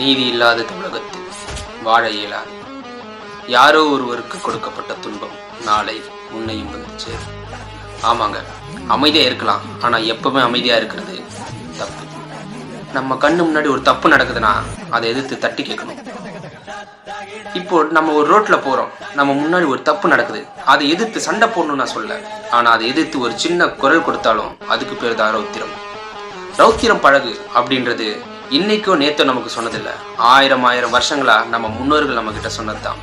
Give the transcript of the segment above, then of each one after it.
நீதி இல்லாத தமிழகத்தில் வாழ இயலாது. யாரோ ஒருவருக்கு கொடுக்கப்பட்ட துன்பம் நாளை உன்னையும் வந்துச்சு ஆமாங்க அமைதியா இருக்கலாம். ஆனா எப்பவுமே அமைதியா இருக்கிறது தப்பு. நம்ம கண்ணு முன்னாடி ஒரு தப்பு நடக்குதுன்னா அதை எதிர்த்து தட்டி கேட்கணும். இப்போ நம்ம ஒரு ரோட்ல போறோம். நம்ம முன்னாடி ஒரு தப்பு நடக்குது. அதை எதிர்த்து சண்டை போடணும்னு நான் சொல்ல ஆனா அதை எதிர்த்து ஒரு சின்ன குரல் கொடுத்தாலும் அதுக்கு பேர் தான் ரௌத்திரம் ரௌத்திரம் பழகு அப்படின்றது இன்னைக்கோ நேத்தோ நமக்கு சொன்னதில்ல. ஆயிரம் ஆயிரம் வருஷங்களா நம்ம முன்னோர்கள் நம்ம கிட்ட சொன்னதுதான்.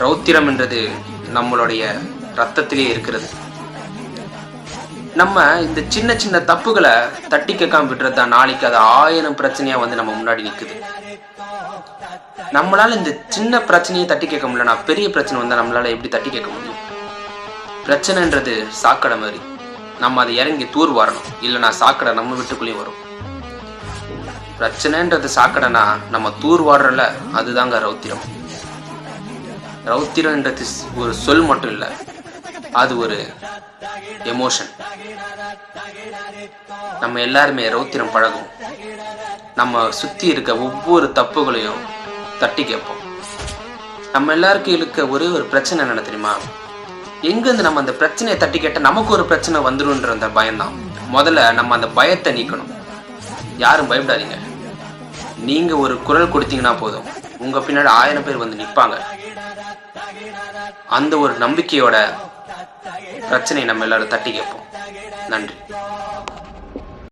ரௌத்திரம் என்றது நம்மளுடைய ரத்தத்திலே இருக்கிறது. நம்ம இந்த சின்ன சின்ன தப்புகளை தட்டி கேட்காம விடுறது தான் நாளைக்கு அது ஆயிரம் பிரச்சனையா வந்து நம்ம முன்னாடி நிற்குது நம்மளால இந்த சின்ன பிரச்சனையை தட்டி கேட்க முடியலனா பெரிய பிரச்சனை வந்தால் நம்மளால எப்படி தட்டி கேட்க முடியும்? பிரச்சனைன்றது சாக்கடை மாதிரி. நம்ம அதை இறங்கி தூர் வரணும். இல்லைனா சாக்கடை நம்ம வீட்டுக்குள்ளேயும் வரும். பிரச்சனைன்றது சாக்கடைனா நம்ம தூர் வாடுறல அதுதாங்க ரௌத்திரம். ரௌத்திரன்றது ஒரு சொல் மட்டும் இல்லை அது ஒரு எமோஷன் நம்ம எல்லாருமே ரௌத்திரம் பழகும். நம்ம சுத்தி இருக்க ஒவ்வொரு தப்புகளையும் தட்டி கேட்போம். நம்ம எல்லாருக்கும் இருக்க ஒரே ஒரு பிரச்சனை என்ன தெரியுமா? எங்கேருந்து நம்ம அந்த பிரச்சனையை தட்டி கேட்டால் நமக்கு ஒரு பிரச்சனை வந்துடும்ன்ற அந்த பயம்தான். முதல்ல நம்ம அந்த பயத்தை நீக்கணும். யாரும் பயப்படாதீங்க. நீங்க ஒரு குரல் கொடுத்தீங்கன்னா போதும். உங்க பின்னாடி ஆயிரம் பேர் வந்து நிற்பாங்க அந்த ஒரு நம்பிக்கையோட பிரச்சனையை நம்ம எல்லாரும் தட்டி கேட்போம். நன்றி.